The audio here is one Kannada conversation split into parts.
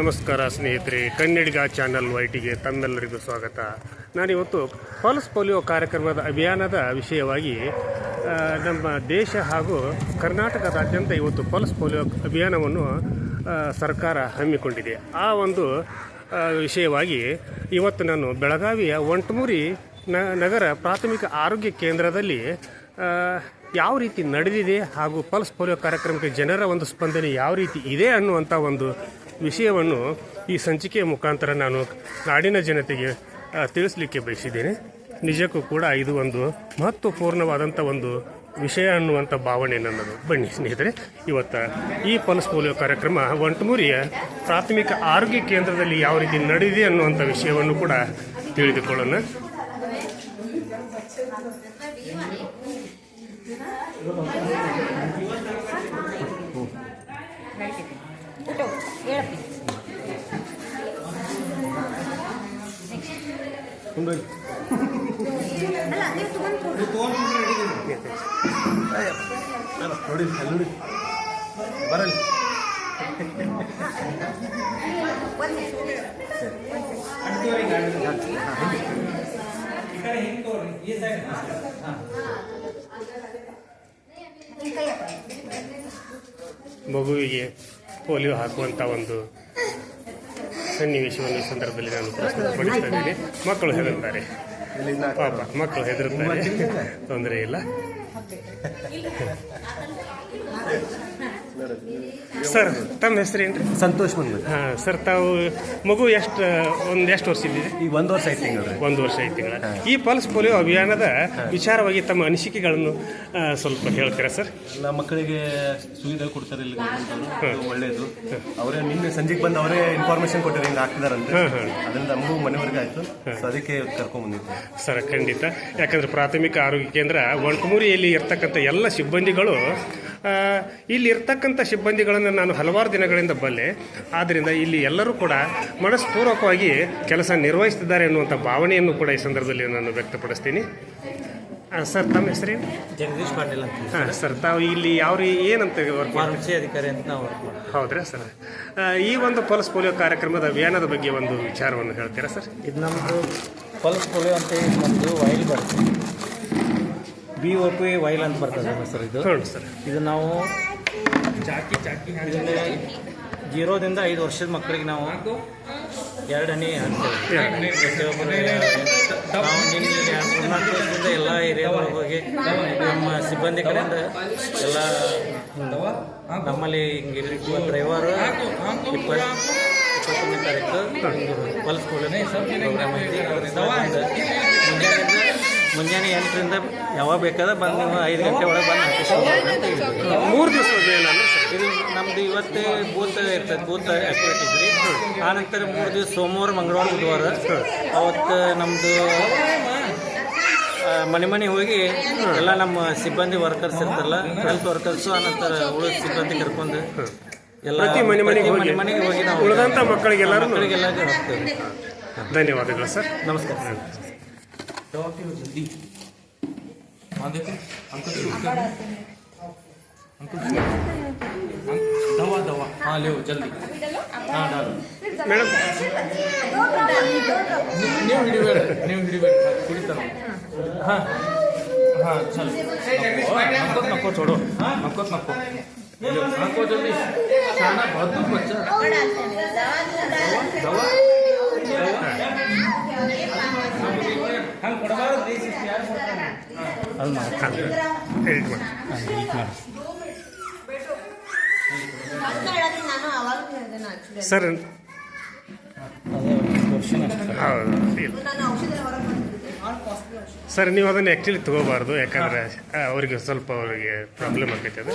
ನಮಸ್ಕಾರ ಸ್ನೇಹಿತರೆ, ಕನ್ನಡಿಗ ಚಾನಲ್ ವೈಟಿಗೆ ತಮ್ಮೆಲ್ಲರಿಗೂ ಸ್ವಾಗತ. ನಾನಿವತ್ತು ಪಲ್ಸ್ ಪೋಲಿಯೋ ಕಾರ್ಯಕ್ರಮದ ಅಭಿಯಾನದ ವಿಷಯವಾಗಿ ನಮ್ಮ ದೇಶ ಹಾಗೂ ಕರ್ನಾಟಕದಾದ್ಯಂತ ಇವತ್ತು ಪಲ್ಸ್ ಪೋಲಿಯೋ ಅಭಿಯಾನವನ್ನು ಸರ್ಕಾರ ಹಮ್ಮಿಕೊಂಡಿದೆ. ಆ ಒಂದು ವಿಷಯವಾಗಿ ಇವತ್ತು ನಾನು ಬೆಳಗಾವಿಯ ಒಂಟಮೂರಿ ನಗರ ಪ್ರಾಥಮಿಕ ಆರೋಗ್ಯ ಕೇಂದ್ರದಲ್ಲಿ ಯಾವ ರೀತಿ ನಡೆದಿದೆ ಹಾಗೂ ಪಲ್ಸ್ ಪೋಲಿಯೋ ಕಾರ್ಯಕ್ರಮಕ್ಕೆ ಜನರ ಒಂದು ಸ್ಪಂದನೆ ಯಾವ ರೀತಿ ಇದೆ ಅನ್ನುವಂಥ ಒಂದು ವಿಷಯವನ್ನು ಈ ಸಂಚಿಕೆಯ ಮುಖಾಂತರ ನಾನು ನಾಡಿನ ಜನತೆಗೆ ತಿಳಿಸಲಿಕ್ಕೆ ಬಯಸಿದ್ದೇನೆ. ನಿಜಕ್ಕೂ ಕೂಡ ಇದು ಒಂದು ಮಹತ್ವಪೂರ್ಣವಾದಂಥ ಒಂದು ವಿಷಯ ಅನ್ನುವಂಥ ಭಾವನೆ ನನ್ನದು. ಬನ್ನಿ ಸ್ನೇಹಿತರೆ, ಇವತ್ತು ಈ ಪಲ್ಸ್ ಪೋಲಿಯೋ ಕಾರ್ಯಕ್ರಮ ಒಂಟಮೂರಿಯ ಪ್ರಾಥಮಿಕ ಆರೋಗ್ಯ ಕೇಂದ್ರದಲ್ಲಿ ಯಾವ ರೀತಿ ನಡೆದಿದೆ ಅನ್ನುವಂಥ ವಿಷಯವನ್ನು ಕೂಡ ತಿಳಿದುಕೊಳ್ಳೋಣ. ಅಲ್ಲ ನೀವು ತಗೊಂಡು ನೋಡಿ ಅಲ್ಲಿ ನೋಡಿ. ಬರಲಿ. ಮಗುವಿಗೆ ಪೋಲಿಯೋ ಹಾಕುವಂಥ ಒಂದು ಸನ್ನಿವೇಶವನ್ನು ಈ ಸಂದರ್ಭದಲ್ಲಿ ನಾನು ಪ್ರಸ್ತುತಪಡಿಸ್ತಾ ಮಕ್ಕಳು ಹೆದರುತ್ತಾರೆ. ಪಾಪ ಮಕ್ಕಳು ಹೆದರುತ್ತಾರೆ. ತೊಂದರೆ ಇಲ್ಲ. ಸರ್ ತಮ್ಮ ಹೆಸರೇನ್ರಿ ಸಂತೋಷ್ ಬಂದ್ ಹಾಂ ಸರ್ ತಾವು ಮಗು ಎಷ್ಟು ಒಂದು ಎಷ್ಟು ವರ್ಷದಿದೆ ಈಗ ಒಂದು ವರ್ಷ ಐದು ತಿಂಗಳು ಒಂದು ವರ್ಷ ಐದು ತಿಂಗಳ. ಈ ಪಲ್ಸ್ ಪೋಲಿಯೋ ಅಭಿಯಾನದ ವಿಚಾರವಾಗಿ ತಮ್ಮ ಅನಿಸಿಕೆಗಳನ್ನು ಸ್ವಲ್ಪ ಹೇಳ್ತೀರಾ ಸರ್? ನಮ್ಮ ಮಕ್ಕಳಿಗೆ ಸುವಿಧೆ ಕೊಡ್ತಾರೆ ಇಲ್ಲಿ ಒಳ್ಳೆಯದು ಒಳ್ಳೇದು. ಅವರೇ ನಿನ್ನೆ ಸಂಜೆಗೆ ಬಂದು ಅವರೇ ಇನ್ಫಾರ್ಮೇಶನ್ ಕೊಟ್ಟರೆ ಹಿಂಗೆ ಹಾಕ್ತಿದಾರಂತ. ಅದರಿಂದ ನಮಗೂ ಮನೆವರೆಗೆ ಆಯ್ತು. ಸೊ ಅದಕ್ಕೆ ಕರ್ಕೊಂಡ್ ಬಂದಿದ್ದೆ. ಸರ್ ಖಂಡಿತ. ಯಾಕಂದ್ರೆ ಪ್ರಾಥಮಿಕ ಆರೋಗ್ಯ ಕೇಂದ್ರ ಒಂಟಮೂರಿಯಲ್ಲಿ ಇರ್ತಕ್ಕಂಥ ಎಲ್ಲ ಸಿಬ್ಬಂದಿಗಳು ಆ, ಇಲ್ಲಿ ಇರ್ತಕ್ಕಂಥ ಸಿಬ್ಬಂದಿಗಳನ್ನು ನಾನು ಹಲವಾರು ದಿನಗಳಿಂದ ಬಲ್ಲೆ. ಆದ್ದರಿಂದ ಇಲ್ಲಿ ಎಲ್ಲರೂ ಕೂಡ ಮನಸ್ಪೂರ್ವಕವಾಗಿ ಕೆಲಸ ನಿರ್ವಹಿಸ್ತಿದ್ದಾರೆ ಎನ್ನುವಂಥ ಭಾವನೆಯನ್ನು ಕೂಡ ಈ ಸಂದರ್ಭದಲ್ಲಿ ನಾನು ವ್ಯಕ್ತಪಡಿಸ್ತೀನಿ. ಸರ್ ತಮ್ಮ ಹೆಸರೇನು? ಜಗದೀಶ್ ಪಾಟೀಲ್ ಅಂತ ಹಾಂ ಸರ್ ತಾವು ಇಲ್ಲಿ ಯಾವ ರೀ ಏನಂತ ವರ್ಕ್ ಫಾರ್ಮಸಿ ಅಧಿಕಾರಿ ಅಂತ ನಾವು ಹೌದ್ರಾ ಸರ್? ಈ ಒಂದು ಪಲ್ಸ್ ಪೋಲಿಯೋ ಕಾರ್ಯಕ್ರಮದ ಅಭಿಯಾನದ ಬಗ್ಗೆ ಒಂದು ವಿಚಾರವನ್ನು ಹೇಳ್ತೀರಾ ಸರ್? ಇದು ನಮ್ಮದು ಪಲ್ಸ್ ಪೋಲಿಯೋ ಅಂತ ಒಂದು ನಮ್ಮದು ವೈಲ್ ಬರುತ್ತೆ ಬಿ ಒ ಪಿ ವೈಲ್ ಅಂತ ಬರ್ತದೆ ಸರ್ ಇದು? ಸರ್. ಇದು ನಾವು ಇದನ್ನ ಜೀರೋದಿಂದ ಐದು ವರ್ಷದ ಮಕ್ಕಳಿಗೆ ನಾವು ಎರಡನೇ ಹನಿ ಹಾಕ್ತೇವೆ ವರ್ಷದಿಂದ ಎಲ್ಲ ಏರಿಯಾಗಳಿಗೆ ಹೋಗಿ ನಮ್ಮ ಸಿಬ್ಬಂದಿ ಕಡೆಯಿಂದ ಎಲ್ಲ ನಮ್ಮಲ್ಲಿ ಹಿಂಗೆ ಡ್ರೈವರ್ ಇಪ್ಪತ್ತು ಇಪ್ಪತ್ತೊಂದನೇ ತಾರೀಕು ಪೋಲಿಯೋ ಪ್ರೋಗ್ರಾಮ್ ಐತಿ ಮುಂಜಾನೆಯಿಂದ ಮುಂಜಾನೆ ಎಂಟರಿಂದ ಯಾವಾಗ ಬೇಕಾದ್ರೆ ಬಂದು ನೀವು ಐದು ಗಂಟೆ ಒಳಗೆ ಬಂದು ಮೂರು ದಿವಸ ಇದು ನಮ್ದು ಇವತ್ತೇ ಬೂತ್ ಇರ್ತದೆ ಬೂತ್ ಆಕ್ಟಿವಿಟಿ ರೀ ಆನಂತರ ಮೂರು ದಿವಸ ಸೋಮವಾರ ಮಂಗಳವಾರ ಬುಧವಾರ. ಅವತ್ತು ನಮ್ಮದು ಮನೆ ಮನೆ ಹೋಗಿ ಎಲ್ಲ ನಮ್ಮ ಸಿಬ್ಬಂದಿ ವರ್ಕರ್ಸ್ ಇರ್ತಾರಲ್ಲ ಹೆಲ್ತ್ ವರ್ಕರ್ಸು ಆನಂತರ ನಂತರ ಉಳಿದ ಸಿಬ್ಬಂದಿ ಕರ್ಕೊಂಡು ಎಲ್ಲ ಮನೆ ಮನೆಗೆ ಹೋಗಿ ಮನೆ ಮನೆಗೆ ಹೋಗಿ ನಾವು ಮಕ್ಕಳಿಗೆಲ್ಲ ಹೋಗ್ತೇವೆ ಧನ್ಯವಾದಗಳು ಸರ್. ನಮಸ್ಕಾರ दवा हो जल्दी। हाँ देखो अंकल शूट कर दवा दवा। हाँ ले जल्दी। हाँ डालो। Madam. New video new video पूरी तरह। हाँ हाँ चलो। हमको नको छोड़ो। हमको नको हमको जल्दी। खाना बहुत दूर बच्चा दवा। दवा। ಅದು ಮಾಡಿ ಮಾಡಿ. ಸರ್ ಸರ್ ನೀವು ಅದನ್ನು ಆ್ಯಕ್ಚುಲಿ ತಗೋಬಾರ್ದು ಯಾಕಂದ್ರೆ ಅವ್ರಿಗೆ ಅವರಿಗೆ ಸ್ವಲ್ಪ ಅವರಿಗೆ ಪ್ರಾಬ್ಲಮ್ ಆಗೈತೆ ಅದು.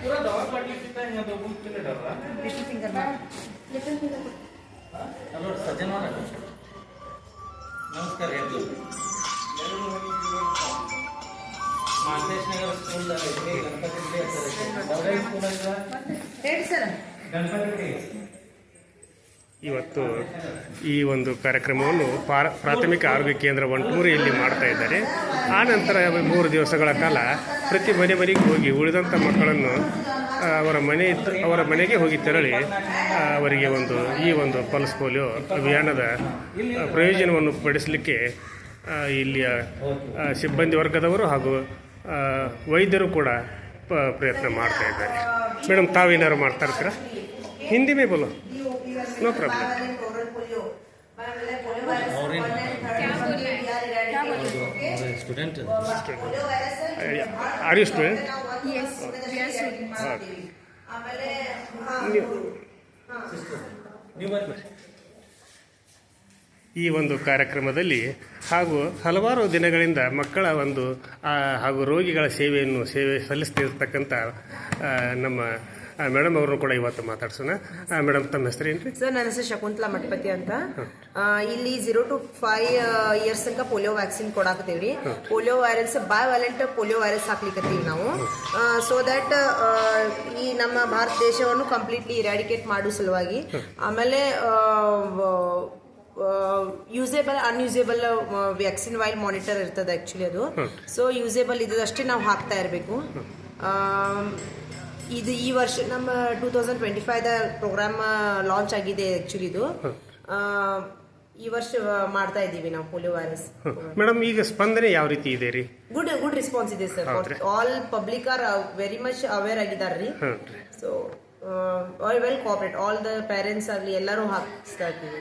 पूरा दवा पडली तिथं ह्या दोघं केले डबा ವಿಷ್ಣು ಫಿಂಗರ್ ಹಲೋ ಸಜ್ಜನವರ ನಮಸ್ಕಾರ ಹೇಳ್ತು ಮಾಂತೇಶ್ ನಗರ ಸ್ಕೂಲ್ ಗಣಪತಿ ಸ್ಕೂಲ್ ಹೇಳಿ ಸರ್ ಗಣಪತಿ ಇವತ್ತು ಈ ಒಂದು ಕಾರ್ಯಕ್ರಮವನ್ನು ಪಾರ, ಪ್ರಾಥಮಿಕ ಆರೋಗ್ಯ ಕೇಂದ್ರ ಒಂಟೂರಿಯಲ್ಲಿ ಮಾಡ್ತಾ ಇದ್ದಾರೆ. ಆ ನಂತರ ಮೂರು ದಿವಸಗಳ ಕಾಲ ಪ್ರತಿ ಮನೆ ಮನೆಗೆ ಹೋಗಿ ಉಳಿದಂಥ ಮಕ್ಕಳನ್ನು ಅವರ ಮನೆ, ಅವರ ಮನೆಗೆ ಹೋಗಿ ತೆರಳಿ ಅವರಿಗೆ ಒಂದು, ಈ ಒಂದು ಪಲ್ಸ್ ಪೋಲಿಯೋ ಅಭಿಯಾನದ ಪ್ರಯೋಜನವನ್ನು ಪಡಿಸಲಿಕ್ಕೆ ಇಲ್ಲಿಯ ಸಿಬ್ಬಂದಿ ವರ್ಗದವರು ಹಾಗೂ ವೈದ್ಯರು ಕೂಡ ಪ್ರಯತ್ನ ಮಾಡ್ತಾ ಇದ್ದಾರೆ. ಮೇಡಮ್ ತಾವೇನಾದ್ರು ಮಾಡ್ತಾ ಇರ್ತೀರಾ? ಹಿಂದಿ ಮೇ ಬೋಲೋ. No problem. Student. Are you student? Yes. ಈ ಒಂದು ಕಾರ್ಯಕ್ರಮದಲ್ಲಿ ಹಾಗೂ ಹಲವಾರು ದಿನಗಳಿಂದ ಮಕ್ಕಳ ಒಂದು ಹಾಗೂ ರೋಗಿಗಳ ಸೇವೆಯನ್ನು ಸೇವೆ ಸಲ್ಲಿಸ್ತಿರ್ತಕ್ಕಂಥ ನಮ್ಮ ಮೇಡಮ್ ಅವ್ರನ್ನು ಕೂಡ ಇವತ್ತು ಮಾತಾಡ್ಸೋಣ. ಮೇಡಮ್ ತಮ್ಮ ಹೆಸರು ಏನ್ರಿ? ಸರ್ ನನ್ನ ಹೆಸರು ಶಕುಂತಲಾ ಮಠಪತಿ ಅಂತ. ಆ, ಇಲ್ಲಿ ಜೀರೋ ಟು ಫೈವ್ ಇಯರ್ಸ್ ತನಕ polio vaccine ಕೊಡಾಕತ್ತೀವಿ polio virus bivalent polio virus ಹಾಕ್ಲಿಕ್ಕೀವಿ ನಾವು. ಸೊ ದಟ್ ಈ ನಮ್ಮ ಭಾರತ ದೇಶವನ್ನು ಕಂಪ್ಲೀಟ್ಲಿ ಇರಾಡಿಕೇಟ್ ಮಾಡೋ ಸಲುವಾಗಿ. ಆಮೇಲೆ usable unusable vaccine vial monitor ಇರ್ತದೆ ಆಕ್ಚುಲಿ ಅದು. ಸೊ ಯೂಸೇಬಲ್ ಇದ್ದದಷ್ಟೇ ನಾವು ಹಾಕ್ತಾ ಇರಬೇಕು. ಇದು ಈ ವರ್ಷ ನಮ್ಮ two thousand twenty five program launch ಆಗಿದೆ ಆಕ್ಚುಲಿ ಇದು. ಈ ವರ್ಷ ಮಾಡ್ತಾ ಇದ್ದೀವಿ ನಾವು ಪೋಲಿಯೋ ವೈರಸ್. ಮೇಡಮ್ ಈಗ ಸ್ಪಂದನೆ ಯಾವ ರೀತಿ ಇದೆ ರೀ? ಗುಡ್ ಗುಡ್ ರೆಸ್ಪಾನ್ಸ್ ಇದೆ sir. All public are very much aware ಆಗಿದ್ದಾರೆ ರೀ. So all well cooperate all the parents ಆಗಲಿ ಎಲ್ಲರೂ ಹಾಕಿಸ್ತಾ ಇದ್ದೀವಿ.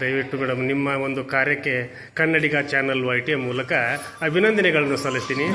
ದಯವಿಟ್ಟು ಮೇಡಮ್ ನಿಮ್ಮ ಒಂದು ಕಾರ್ಯಕ್ಕೆ ಕನ್ನಡಿಗ ಚಾನಲ್ ವೈ ಟಿ ಮೂಲಕ ಅಭಿನಂದನೆಗಳನ್ನು ಸಲ್ಲಿಸ್ತೀನಿ.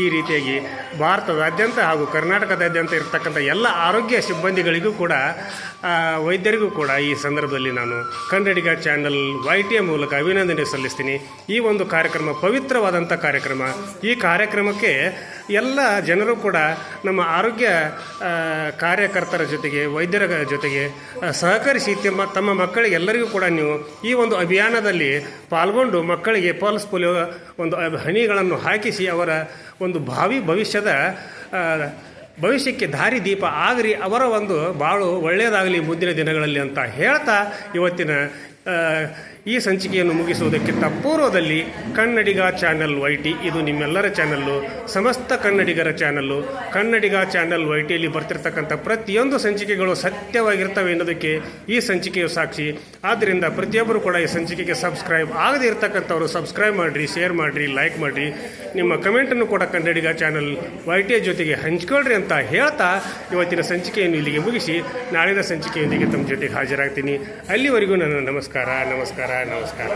ಈ ರೀತಿಯಾಗಿ ಭಾರತದಾದ್ಯಂತ ಹಾಗೂ ಕರ್ನಾಟಕದಾದ್ಯಂತ ಇರತಕ್ಕಂಥ ಎಲ್ಲ ಆರೋಗ್ಯ ಸಿಬ್ಬಂದಿಗಳಿಗೂ ಕೂಡ ವೈದ್ಯರಿಗೂ ಕೂಡ ಈ ಸಂದರ್ಭದಲ್ಲಿ ನಾನು ಕನ್ನಡಿಗ ಚಾನಲ್ ವೈ ಟಿ ಮೂಲಕ ಅಭಿನಂದನೆ ಸಲ್ಲಿಸ್ತೀನಿ. ಈ ಒಂದು ಕಾರ್ಯಕ್ರಮ ಪವಿತ್ರವಾದಂಥ ಕಾರ್ಯಕ್ರಮ. ಈ ಕಾರ್ಯಕ್ರಮಕ್ಕೆ ಎಲ್ಲ ಜನರು ಕೂಡ ನಮ್ಮ ಆರೋಗ್ಯ ಕಾರ್ಯಕರ್ತರ ಜೊತೆಗೆ, ವೈದ್ಯರ ಜೊತೆಗೆ ಸಹಕರಿಸಿ ತಮ್ಮ ತಮ್ಮ ಮಕ್ಕಳಿಗೆ ಎಲ್ಲರಿಗೂ ಕೂಡ ನೀವು ಈ ಒಂದು ಅಭಿಯಾನದಲ್ಲಿ ಪಾಲ್ಗೊಂಡು ಮಕ್ಕಳಿಗೆ ಪಲ್ಸ್ ಪೋಲಿಯೋ ಒಂದು ಹನಿಗಳನ್ನು ಹಾಕಿಸಿ ಅವರ ಒಂದು ಭಾವಿ ಭವಿಷ್ಯದ ಭವಿಷ್ಯಕ್ಕೆ ದಾರಿ ದೀಪ ಆಗಲಿ ಅವರ ಒಂದು ಬಾಳು ಒಳ್ಳೆಯದಾಗಲಿ ಮುಂದಿನ ದಿನಗಳಲ್ಲಿ ಅಂತ ಹೇಳ್ತಾ ಇವತ್ತಿನ ಈ ಸಂಚಿಕೆಯನ್ನು ಮುಗಿಸುವುದಕ್ಕಿಂತ ಪೂರ್ವದಲ್ಲಿ ಕನ್ನಡಿಗ ಚಾನಲ್ ವೈ ಟಿ ಇದು ನಿಮ್ಮೆಲ್ಲರ ಚಾನಲ್ಲು. ಸಮಸ್ತ ಕನ್ನಡಿಗರ ಚಾನಲ್ಲು. ಕನ್ನಡಿಗ ಚಾನಲ್ ವೈ ಟಿಯಲ್ಲಿ ಬರ್ತಿರ್ತಕ್ಕಂಥ ಪ್ರತಿಯೊಂದು ಸಂಚಿಕೆಗಳು ಸತ್ಯವಾಗಿರ್ತವೆ ಎನ್ನುವುದಕ್ಕೆ ಈ ಸಂಚಿಕೆಯು ಸಾಕ್ಷಿ. ಆದ್ದರಿಂದ ಪ್ರತಿಯೊಬ್ಬರು ಕೂಡ ಈ ಸಂಚಿಕೆಗೆ ಸಬ್ಸ್ಕ್ರೈಬ್ ಆಗದೇ ಇರತಕ್ಕಂಥವರು ಸಬ್ಸ್ಕ್ರೈಬ್ ಮಾಡಿರಿ, ಶೇರ್ ಮಾಡಿರಿ, ಲೈಕ್ ಮಾಡಿರಿ. ನಿಮ್ಮ ಕಮೆಂಟನ್ನು ಕೂಡ ಕನ್ನಡಿಗ ಚಾನಲ್ ವೈ ಟಿಯ ಜೊತೆಗೆ ಹಂಚ್ಕೊಳ್ರಿ ಅಂತ ಹೇಳ್ತಾ ಇವತ್ತಿನ ಸಂಚಿಕೆಯನ್ನು ಇಲ್ಲಿಗೆ ಮುಗಿಸಿ. ನಾಳಿನ ಸಂಚಿಕೆಯೊಂದಿಗೆ ತಮ್ಮ ಜೊತೆಗೆ ಹಾಜರಾಗ್ತೀನಿ. ಅಲ್ಲಿವರೆಗೂ ನನ್ನ ನಮಸ್ಕಾರ. ನಮಸ್ಕಾರ. ನಮಸ್ಕಾರ